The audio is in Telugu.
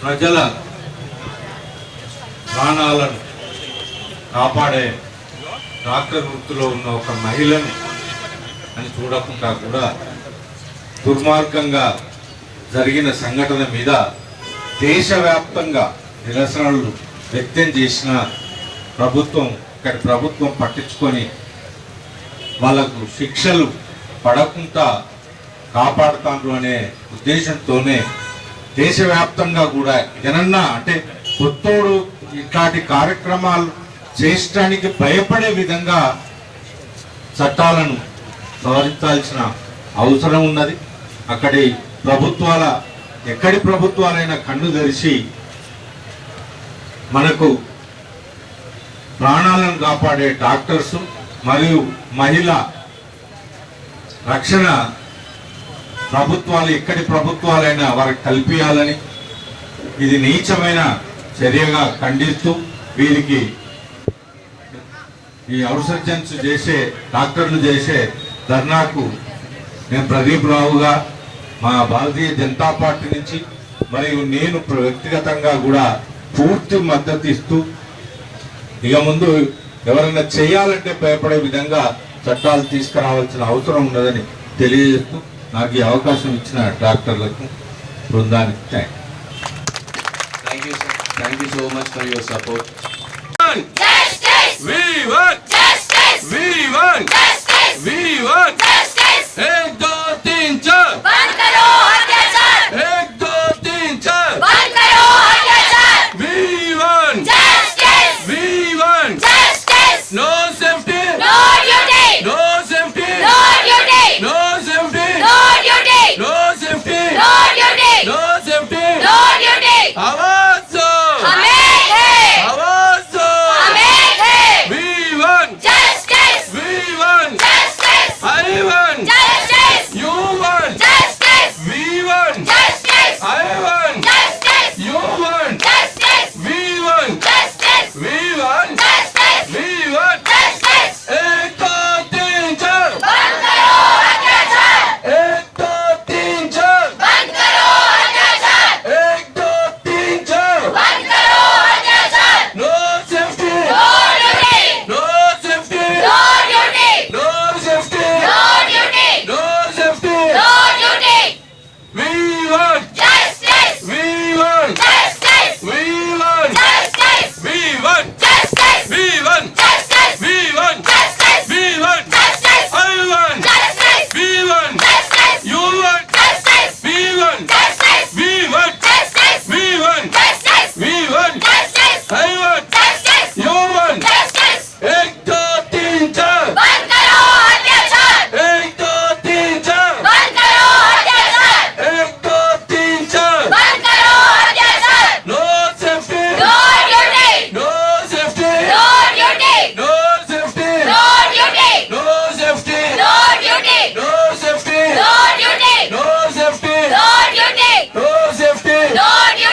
ప్రజల ప్రాణాలను కాపాడే డాక్టర్ వృత్తిలో ఉన్న ఒక మహిళను అని చూడకుండా కూడా దుర్మార్గంగా జరిగిన సంఘటన మీద దేశవ్యాప్తంగా నిరసనలు వ్యక్తం చేసిన ప్రభుత్వం ఇక్కడ ప్రభుత్వం పట్టించుకొని వాళ్ళకు శిక్షలు పడకుండా కాపాడుతాను అనే ఉద్దేశంతోనే దేశవ్యాప్తంగా కూడా జనన్నా అంటే కొత్తోడు ఇట్లాంటి కార్యక్రమాలు చేయడానికి భయపడే విధంగా చట్టాలను సవరించాల్సిన అవసరం ఉన్నది. అక్కడి ప్రభుత్వాల ఎక్కడి ప్రభుత్వాలైనా కన్ను తెరిచి మనకు ప్రాణాలను కాపాడే డాక్టర్స్ మరియు మహిళ రక్షణ ప్రభుత్వాలు ఎక్కడి ప్రభుత్వాలైనా వారికి కల్పించాలని ఇది నీచమైన చర్యగా ఖండిస్తూ వీరికి ఈ ఔసర్జన్స్ చేసే డాక్టర్లు చేసే ధర్నాకు నేను ప్రదీప్ రావుగా మా భారతీయ జనతా పార్టీ నుంచి మరియు నేను వ్యక్తిగతంగా కూడా పూర్తి మద్దతు ఇస్తూ ఇక ముందు ఎవరైనా చేయాలంటే భయపడే విధంగా చట్టాలు తీసుకురావాల్సిన అవసరం ఉన్నదని తెలియజేస్తూ నాకు ఈ అవకాశం ఇచ్చిన డాక్టర్లకు బృందానికి thank thank you sir thank you so much for your support